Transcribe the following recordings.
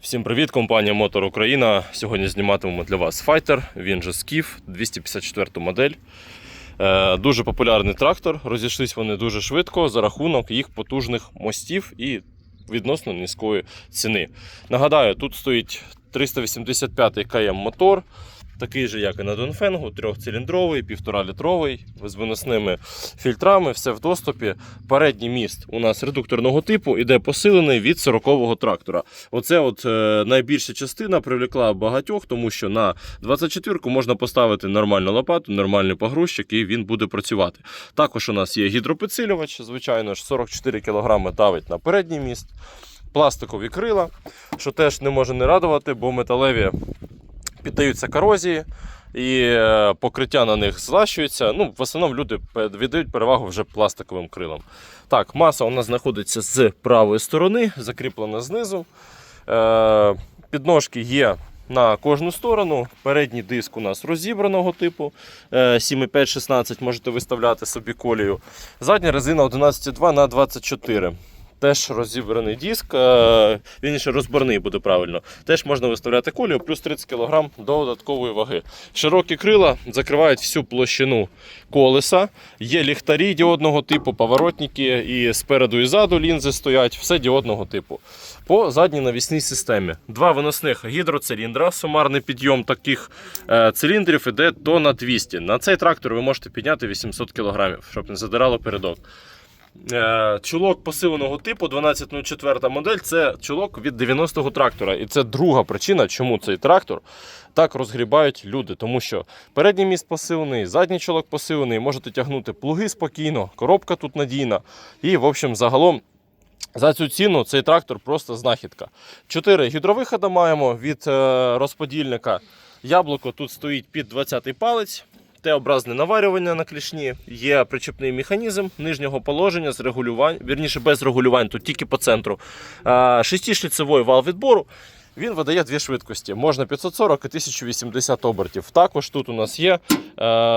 Всім привіт, компанія Мотор Україна. Сьогодні зніматимемо для вас Fighter, він же Skiff, 254 модель. Е, Дуже популярний трактор. Розійшлись вони дуже швидко за рахунок їх потужних мостів і відносно низької ціни. Нагадаю, тут стоїть 385 КМ мотор, такий же, як і на Донфенгу, трьохциліндровий, півтора-літровий, з виносними фільтрами, все в доступі. Передній міст у нас редукторного типу іде посилений від 40-го трактора. Оце от е, найбільша частина привлекла багатьох, тому що на 24-ку можна поставити нормальну лопату, нормальний погрузчик, і він буде працювати. Також у нас є гідропідсилювач, звичайно ж, 44 кг давить на передній міст. Пластикові крила, що теж не може не радувати, бо металеві піддаються корозії і е, покриття на них злащується. Ну, в основному люди віддають перевагу вже пластиковим крилам. Так, маса у нас знаходиться з правої сторони, закріплена знизу. Е, підножки є на кожну сторону. Передній диск у нас розібраного типу е, 7,5-16, можете виставляти собі колію. Задня резина 11,2 на 24. Теж розібраний диск, е, він ще розборний буде правильно. Теж можна виставляти колію, плюс 30 кг додаткової ваги. Широкі крила закривають всю площину колеса. Є ліхтарі діодного типу, поворотники, і спереду і ззаду лінзи стоять, все діодного типу. По задній навісній системі. Два виносних гідроциліндра. Сумарний підйом таких е, циліндрів іде тонна 200. На цей трактор ви можете підняти 800 кг, щоб не задирало передок. Е, Чулок посиленого типу 1204 модель це чулок від 90-го трактора. І це друга причина, чому цей трактор так розгрібають люди. Тому що передній міст посилений, задній чолок посилений, можете тягнути плуги спокійно, коробка тут надійна. І, в общем, загалом. За цю ціну цей трактор просто знахідка. Чотири гідровиходи маємо від е, розподільника. Яблуко тут стоїть під 20-й палець. Т-образне наварювання на клішні, є причепний механізм нижнього положення з регулювань, вірніше без регулювань, тут тільки по центру. Шестишліцевий вал відбору. Він видає дві швидкості. Можна 540 і 1080 обертів. Також тут у нас є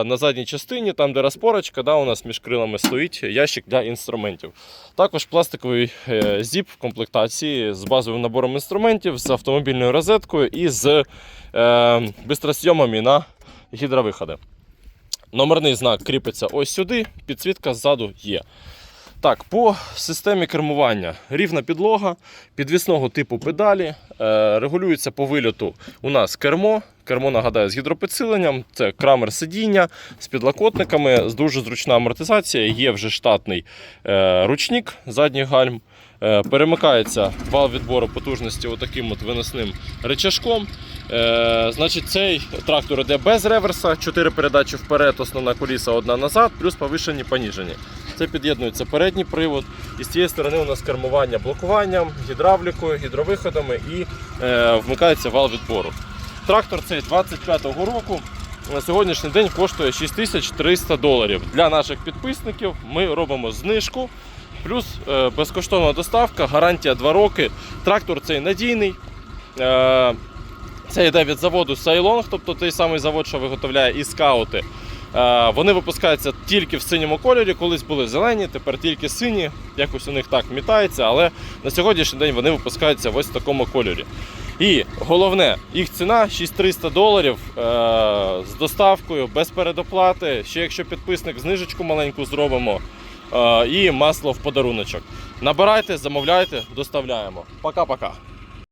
на задній частині, там де розпорочка, да, у нас між крилами стоїть ящик для інструментів. Також пластиковий е, зіп в комплектації з базовим набором інструментів, з автомобільною розеткою і з е, бистросйомами на гідровиходи. Номерний знак кріпиться ось сюди, підсвітка ззаду є. Так, по системі кермування рівна підлога, підвісного типу педалі, е, регулюється по вильоту у нас кермо. Кермо нагадаю з гідропідсиленням, це крамер сидіння з підлокотниками, з дуже зручна амортизація. Є вже штатний е, ручник задніх гальм. Е, перемикається вал відбору потужності отаким от виносним речашком. Е, значить, цей трактор йде без реверса, 4 передачі вперед, основна коліса, одна назад, плюс повишені поніжені. Це під'єднується передній привод. І з цієї сторони у нас кермування блокуванням, гідравлікою, гідровиходами і е, вмикається вал відбору. Трактор цей 25-го року. На сьогоднішній день коштує 6300 доларів. Для наших підписників ми робимо знижку. Плюс е, безкоштовна доставка, гарантія 2 роки. Трактор цей надійний. Е, це йде від заводу Sailong, тобто той самий завод, що виготовляє і скаути. Е, Вони випускаються тільки в синьому кольорі, колись були зелені, тепер тільки сині. Якось у них так мітається, але на сьогоднішній день вони випускаються в такому кольорі. І головне, їх ціна 6300 доларів з доставкою, без передоплати. Ще якщо підписник знижечку маленьку зробимо. Е, і масло в подаруночок. Набирайте, замовляйте, доставляємо. Пока-пока.